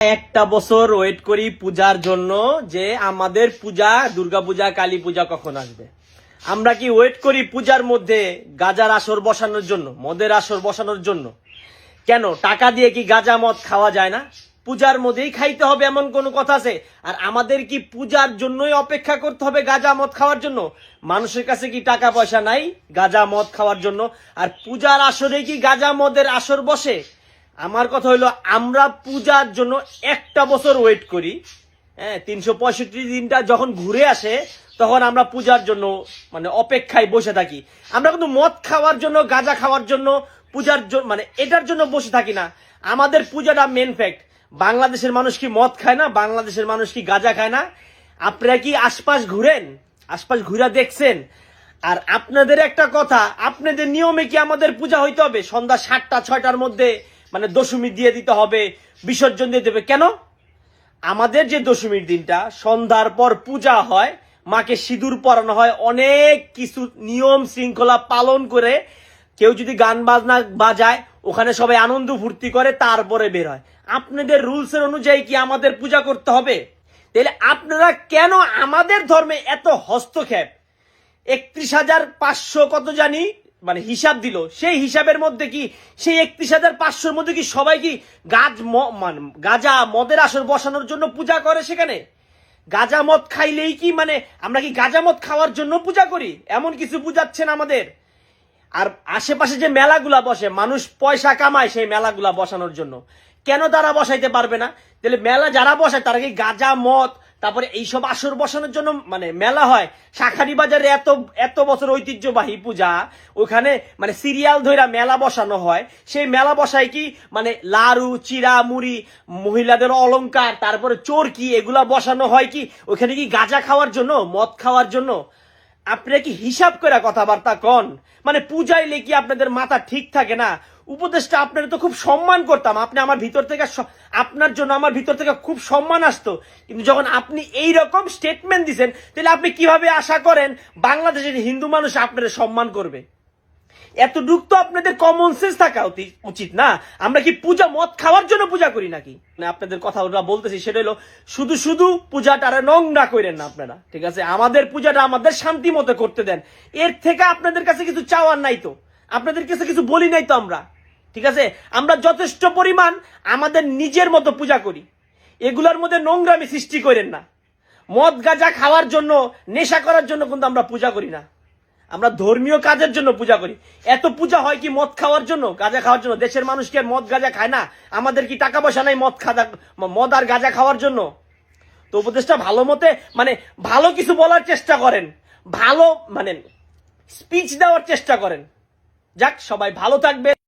একটা বছর ওয়েট করি পূজার জন্য যে আমাদের পূজা, দুর্গা পূজা, কালী পূজা কখন আসবে। আমরা কি ওয়েট করি পূজার মধ্যে গাজার আসর বসানোর জন্য, মদের আসর বসানোর জন্য? কেন? টাকা দিয়ে কি গাজা মদ খাওয়া যায় না? পূজার মধ্যেই খাইতে হবে এমন কোনো কথা আছে? আর আমাদের কি পূজার জন্যই অপেক্ষা করতে হবে গাজা মদ খাওয়ার জন্য? মানুষের কাছে কি টাকা পয়সা নাই গাজা মদ খাওয়ার জন্য? আর পূজার আসরে কি গাজা মদের আসর বসে? আমার কথা হইল, আমরা পূজার জন্য একটা বছর ওয়েট করি। হ্যাঁ তিনশো পঁয়ষট্টি দিনটা যখন ঘুরে আসে, তখন আমরা পূজার জন্য মানে অপেক্ষায় বসে থাকি। আমরা কিন্তু মদ খাওয়ার জন্য, গাঁজা খাওয়ার জন্য, পূজার জন্য মানে এটার জন্য বসে থাকি না। আমাদের পূজাটা মেন ফ্যাক্ট বাংলাদেশের মানুষ কি মদ খায় না? বাংলাদেশের মানুষ কি গাঁজা খায় না? আপনারা কি আশপাশ ঘুরেন? আশপাশ ঘুরে দেখছেন? আর আপনাদের একটা কথা, আপনাদের নিয়মে কি আমাদের পূজা হইতে হবে? সন্ধ্যা সাতটা, ছয়টার মধ্যে মানে দশমী দিয়ে দিতে হবে, বিসর্জন দিয়ে দেবে। কেন? আমাদের যে দশমীর দিনটা, সন্ধ্যার পর পূজা হয়, মাকে সিঁদুর পরানো হয়, অনেক কিছু নিয়ম শৃঙ্খলা পালন করে কেউ যদি গান বাজনা বাজায়, ওখানে সবাই আনন্দ ফুর্তি করে, তারপরে বের হয়। আপনাদের রুলসের অনুযায়ী কি আমাদের পূজা করতে হবে? তাহলে আপনারা কেন আমাদের ধর্মে এত হস্তক্ষেপ? একত্রিশ হাজার পাঁচশো কত জানি মানে হিসাব দিল। সেই হিসাবের মধ্যে কি, সেই একত্রিশ হাজার পাঁচশোর মধ্যে কি সবাই কি গাছ মানে গাঁজা মদের আসর বসানোর জন্য পূজা করে সেখানে? গাঁজা মদ খাইলেই কি মানে আমরা কি গাঁজা মদ খাওয়ার জন্য পূজা করি? এমন কিছু বুঝাচ্ছেন আমাদের। আর আশেপাশে যে মেলাগুলা বসে, মানুষ পয়সা কামায় সেই মেলাগুলা বসানোর জন্য। কেন তারা বসাইতে পারবে না? তাহলে মেলা যারা বসায়, তারা কি গাঁজা, মদ, তারপরে এইসব আসর বসানোর জন্য মানে মেলা হয়? শাখারি বাজারে এত এত বছর ঐতিহ্যবাহী পূজা, ওখানে মানে সিরিয়াল ধইরা মেলা বসানো হয়। সেই মেলা বসায় কি? মানে লাড়ু চিরা, মুড়ি, মহিলাদের অলংকার, তারপরে চোরকি, এগুলা বসানো হয় কি? ওখানে কি গাঁজা খাওয়ার জন্য, মদ খাওয়ার জন্য? আপনারা কি হিসাব করে কথাবার্তা কন? মানে পূজাইলে কি আপনাদের মাথা ঠিক থাকে না? উপদেশটা আপনারা তো খুব সম্মান করতাম। আপনি আমার ভিতর থেকে আপনার জন্য আমার ভিতর থেকে খুব সম্মান আসতো। কিন্তু যখন আপনি এই রকম স্টেটমেন্ট দিছেন, তাহলে আপনি কীভাবে আশা করেন বাংলাদেশের হিন্দু মানুষ আপনারা সম্মান করবে? এতটুক তো আপনাদের কমন সেন্স থাকা উচিত না। আমরা কি পূজা, মদ খাওয়ার জন্য পূজা করি নাকি? না আপনাদের কথা ওটা বলতেছি, সেটা হলো শুধু শুধু পূজাটারে নোংরা করেন না আপনারা, ঠিক আছে? আমাদের পূজাটা আমাদের শান্তি মতো করতে দেন। এর থেকে আপনাদের কাছে কিছু চাওয়ার নাই তো। আপনাদের কাছে কিছু বলি নাই তো আমরা। ঠিক আছে? আমরা যথেষ্ট পরিমাণ আমাদের নিজের মতো পূজা করি। এগুলোর মধ্যে নোংরামি সৃষ্টি করেন না। মদ, গাঁজা খাওয়ার জন্য, নেশা করার জন্য কিন্তু আমরা পূজা করি না। আমরা ধর্মীয় কাজের জন্য পূজা করি। এত পূজা হয় কি মদ খাওয়ার জন্য, গাঁজা খাওয়ার জন্য? দেশের মানুষ কি আর মদ, গাঁজা খায় না? আমাদের কি টাকা পয়সা নাই মদ খাজা মদ আর গাঁজা খাওয়ার জন্য? তো উপদেশটা ভালো মতে মানে ভালো কিছু বলার চেষ্টা করেন। ভালো মানে স্পিচ দেওয়ার চেষ্টা করেন। যাক, সবাই ভালো থাকবে